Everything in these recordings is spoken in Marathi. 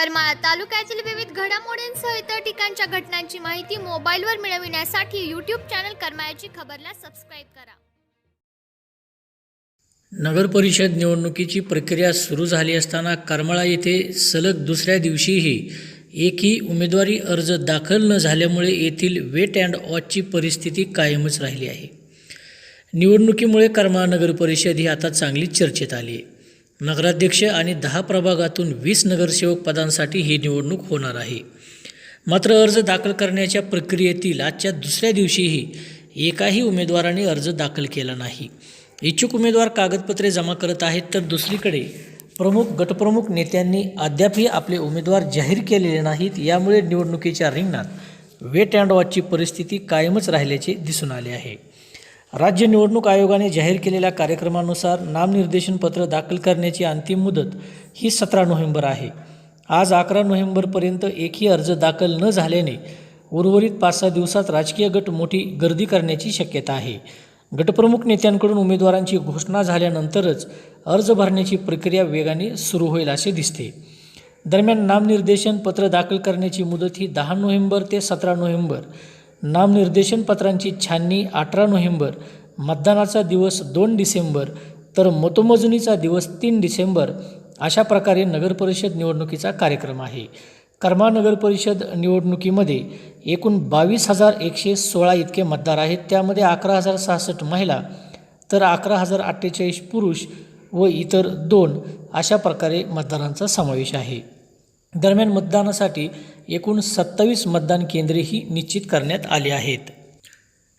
करमाळा तालुक्यातील विविध घडामोडींसह इतर ठिकाणच्या घटनांची माहिती मोबाईलवर मिळविण्यासाठी यूट्यूब चॅनल करमाळ्याची खबरला सबस्क्राईब करा. नगरपरिषद निवडणुकीची प्रक्रिया सुरू झाली असताना करमाळा येथे सलग दुसऱ्या दिवशीही एकही उमेदवारी अर्ज दाखल न झाल्यामुळे येथील वेट अँड वॉचची परिस्थिती कायमच राहिली आहे. निवडणुकीमुळे करमाळा नगर परिषद ही आता चांगली चर्चेत आली आहे. नगराध्यक्ष आणि दहा प्रभागातून वीस नगरसेवक पदांसाठी ही निवडणूक होणार आहे. मात्र अर्ज दाखल करण्याच्या प्रक्रियेतील आजच्या दुसऱ्या दिवशीही एकाही उमेदवाराने अर्ज दाखल केला नाही. इच्छुक उमेदवार कागदपत्रे जमा करत आहेत तर दुसरीकडे प्रमुख गटप्रमुख नेत्यांनी अद्यापही आपले उमेदवार जाहीर केलेले नाहीत यामुळे निवडणुकीच्या रिंगणात वेट अँड वॉचची परिस्थिती कायमच राहिल्याचे दिसून आले आहे. राज्य निवडणूक आयोगाने जाहीर केलेल्या कार्यक्रमानुसार नामनिर्देशन पत्र दाखल करण्याची अंतिम मुदत ही सतरा नोव्हेंबर आहे. आज अकरा नोव्हेंबरपर्यंत एकही अर्ज दाखल न झाल्याने उर्वरित पाच सहा दिवसात राजकीय गट मोठी गर्दी करण्याची शक्यता आहे. गटप्रमुख नेत्यांकडून उमेदवारांची घोषणा झाल्यानंतरच अर्ज भरण्याची प्रक्रिया वेगाने सुरू होईल असे दिसते. दरम्यान नामनिर्देशन पत्र दाखल करण्याची मुदत ही दहा नोव्हेंबर ते सतरा नोव्हेंबर नामनिर्देशन पत्रांची छाननी अठरा नोव्हेंबर मतदानाचा दिवस दोन डिसेंबर तर मतमोजणीचा दिवस तीन डिसेंबर अशा प्रकारे नगरपरिषद निवडणुकीचा कार्यक्रम आहे. कर्मा नगरपरिषद निवडणुकीमध्ये एकूण बावीस हजार एकशे सोळा इतके मतदार आहेत. त्यामध्ये अकरा हजार सहासष्ट महिला तर अकरा हजार अठ्ठेचाळीस पुरुष व इतर दोन अशा प्रकारे मतदारांचा समावेश आहे. दरम्यान मतदानासाठी एकूण सत्तावीस मतदान केंद्रेही निश्चित करण्यात आली आहेत.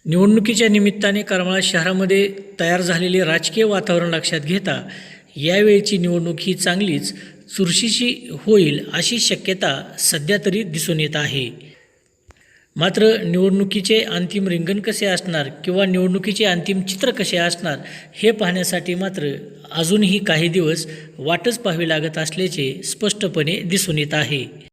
निवडणुकीच्या निमित्ताने करमाळा शहरामध्ये तयार झालेले राजकीय वातावरण लक्षात घेता यावेळची निवडणूक ही चांगलीच चुरशीची होईल अशी शक्यता सध्या तरी दिसून येत आहे. मात्र निवडणुकीचे अंतिम रिंगण कसे असणार किंवा निवडणुकीचे अंतिम चित्र कसे असणार हे पाहण्यासाठी मात्र अजूनही काही दिवस वाटच पाहावी लागत असल्याचे स्पष्टपणे दिसून येत आहे.